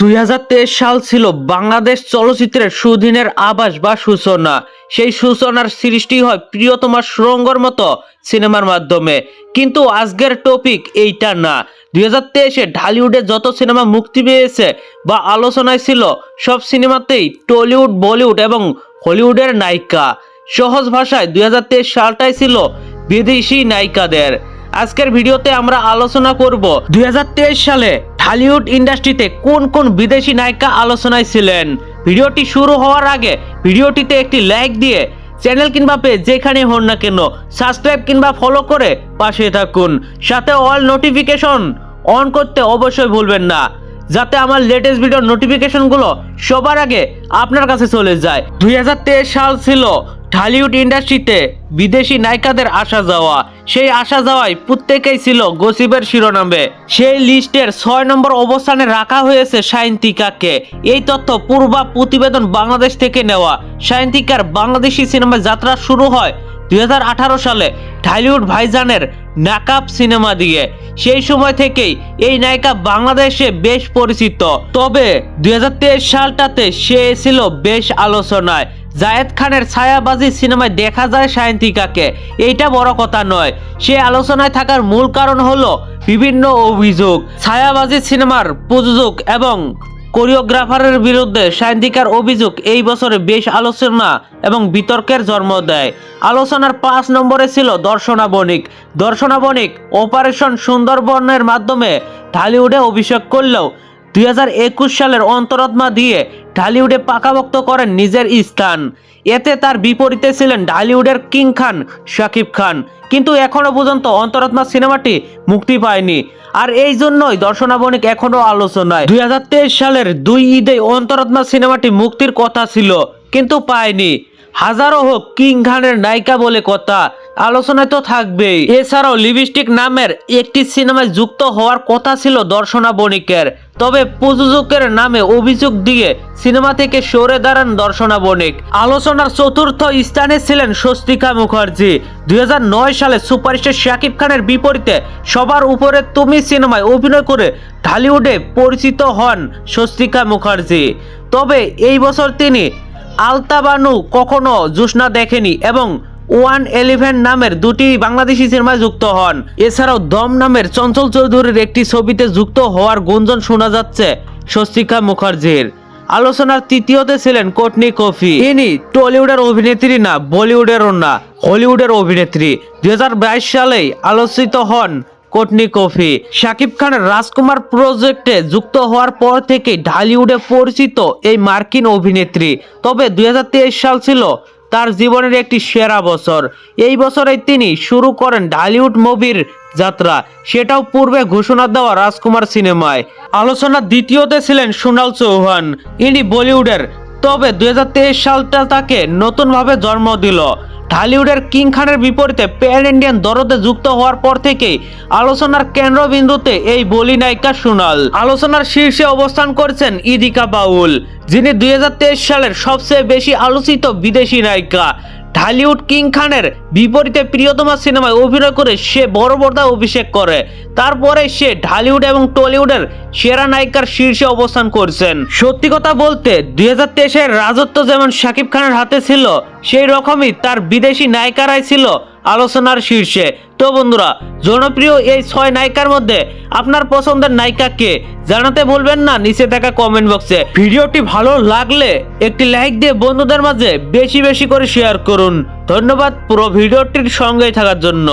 দুই হাজার তেইশ সাল ছিল বাংলাদেশ চলচ্চিত্রের সুদিনের আভাস বা সূচনা। সেই সূচনার সৃষ্টি হয় প্রিয়তমা সুরঙ্গর মতো সিনেমার মাধ্যমে। কিন্তু আজকের টপিক এইটা না। দুই হাজার তেইশে ঢালিউডে যত সিনেমা মুক্তি পেয়েছে বা আলোচনায় ছিল, সব সিনেমাতেই টলিউড, বলিউড এবং হলিউডের নায়িকা। সহজ ভাষায় দুই হাজার তেইশ সালটাই ছিল বিদেশি নায়িকাদের। আজকের ভিডিওতে আমরা আলোচনা করব দুই হাজার তেইশ সালে ঢালিউড ইন্ডাস্ট্রিতে কোন কোন বিদেশি নায়িকা আলোচনায় ছিলেন? ভিডিওটি শুরু হওয়ার আগে ভিডিওটিতে একটি লাইক দিয়ে চ্যানেল কিংবা পেজ যেখানে হন না কেন সাবস্ক্রাইব কিংবা ফলো করে পাশে থাকুন। সাথে অল নোটিফিকেশন অন করতে অবশ্যই ভুলবেন না। যাতে আমার লেটেস্ট ভিডিওর নোটিফিকেশনগুলো সবার আগে আপনার কাছে চলে যায়। দুই হাজার তেইশ সাল ছিল ঢালিউড ইন্ডাস্ট্রিতে বিদেশি নায়িকাদের আসা যাওয়া। সেই আসা যাওয়ায় প্রত্যেকেই ছিল গসিবের শিরোনামে। সেই লিস্টের ছয় নম্বর অবস্থানে রাখা হয়েছে সায়ন্তিকাকে। এই তথ্য পূর্বা প্রতিবেদন বাংলাদেশ থেকে নেওয়া। সায়ন্তিকার বাংলাদেশি সিনেমায় যাত্রা শুরু হয় আঠারো সালে ঢালিউড ভাইজানের নাকাব সিনেমা দিয়ে। সেই সময় থেকেই এই নায়িকা বাংলাদেশে বেশ পরিচিত। তবে দু হাজার তেইশ সালটাতে সে ছিল বেশ আলোচনায়। জায়েদ খানের ছায়াবাজি সিনেমায় দেখা যায় সায়ন্তিকাকে। এইটা বড় কথা নয়, সে আলোচনায় থাকার মূল কারণ হলো বিভিন্ন অভিযোগ। ছায়াবাজি সিনেমার প্রযোজক এবং কোরিওগ্রাফারের বিরুদ্ধে সায়ন্তিকার অভিযোগ এই বছরে বেশ আলোচনা এবং বিতর্কের জন্ম দেয়। আলোচনার পাঁচ নম্বরে ছিল দর্শনা বণিক দর্শনা বণিক অপারেশন সুন্দরবনের মাধ্যমে ঢালিউডে অভিষেক করলেও দুই হাজার একুশ সালের অন্তরাত্মা দিয়ে ঢালিউডে পাকাভক্ত করেন নিজের স্থান। এতে তার বিপরীতে ছিলেন ঢালিউডের কিং খান, শাকিব খান। কিন্তু এখনও পর্যন্ত অন্তরাত্মা সিনেমাটি মুক্তি পায়নি। আর এই জন্যই দর্শনা বণিক এখনও আলোচনায়। দুই হাজার তেইশ সালের দুই ঈদে অন্তরাত্মা সিনেমাটি মুক্তির কথা ছিল, কিন্তু পায়নি। হাজারো হোক কিং খানের নায়িকা বলে কথা আলোচনায় তো থাকবেই। এছাড়াও লিপস্টিক নামের একটি সিনেমায় যুক্ত হওয়ার কথা ছিল দর্শনা বণিকের। তবে প্রযোজকের নামে অভিযোগ দিয়ে সিনেমা থেকে সরে দাঁড়ান দর্শনা বণিক। আলোচনার চতুর্থ স্থানে ছিলেন স্বস্তিকা মুখার্জি। দু হাজার নয় সালে সুপারস্টার শাকিব খানের বিপরীতে সবার উপরে তুমি সিনেমায় অভিনয় করে ঢালিউডে পরিচিত হন স্বস্তিকা মুখার্জি। তবে এই বছর তিনি আলতাবানু কখনো জোসনা দেখেনি এবং ওয়ান এলিভেন নামের দুটি বাংলাদেশি সিনেমায় যুক্ত হন। এছাড়াও দম নামের চঞ্চল চৌধুরীর একটি ছবিতে যুক্ত হওয়ার গুঞ্জন শোনা যাচ্ছে স্বস্তিকা মুখার্জির। আলোচনার তৃতীয়তে ছিলেন কোটনি কফি। ইনি টলিউডের অভিনেত্রী না, বলিউডেরও না, হলিউডের অভিনেত্রী। দুই সালেই আলোচিত হন কোটনি কফি। শাকিব খানের রাজকুমার প্রজেক্টে যুক্ত হওয়ার পর থেকে ঢালিউডে পরিচিত এই মার্কিন অভিনেত্রী। তবে দুই হাজার তেইশ সাল ছিল তার জীবনের একটি সেরা বছর। এই বছরে তিনি শুরু করেন ঢালিউড মুভির যাত্রা। সেটাও পূর্বে ঘোষণা দেওয়া রাজকুমার সিনেমায়। আলোচনার দ্বিতীয়তে ছিলেন সোনাল চৌহান। ইনি বলিউডের। তবে দুই হাজার তেইশ সালটা তাকে নতুনভাবে জন্ম দিল। ঢালিউডের কিং খানের বিপরীতে প্যান ইন্ডিয়ান দরদে যুক্ত হওয়ার পর থেকে আলোচনার কেন্দ্রবিন্দুতে এই বলি নায়িকা সোনাল। আলোচনার শীর্ষে অবস্থান করছেন ইদিকা বাউল, যিনি দুই হাজার তেইশ সালের সবচেয়ে বেশি আলোচিত বিদেশি নায়িকা। ঢালিউড কিং খানের বিপরীতে প্রিয়তমা সিনেমায় অভিনয় করে সে বড় পর্দায় অভিষেক করে। তারপরে সে ঢালিউড এবং টলিউডের সেরা নায়িকার শীর্ষে অবস্থান করছেন। সত্যি কথা বলতে, দুই হাজার তেইশের রাজত্ব যেমন শাকিব খানের হাতে ছিল, সেই রকমই তার বিদেশি নায়িকারাই ছিল আলোচনার শীর্ষে। তো বন্ধুরা, জনপ্রিয় এই ছয় নায়িকার মধ্যে আপনার পছন্দের নায়িকা কে জানাতে ভুলবেন না, নিচে থাকা কমেন্ট বক্সে ভিডিওটি ভালো লাগলে একটি লাইক দিয়ে বন্ধুদের মাঝে বেশি বেশি করে শেয়ার করুন। ধন্যবাদ পুরো ভিডিওটির সঙ্গেই থাকার জন্য।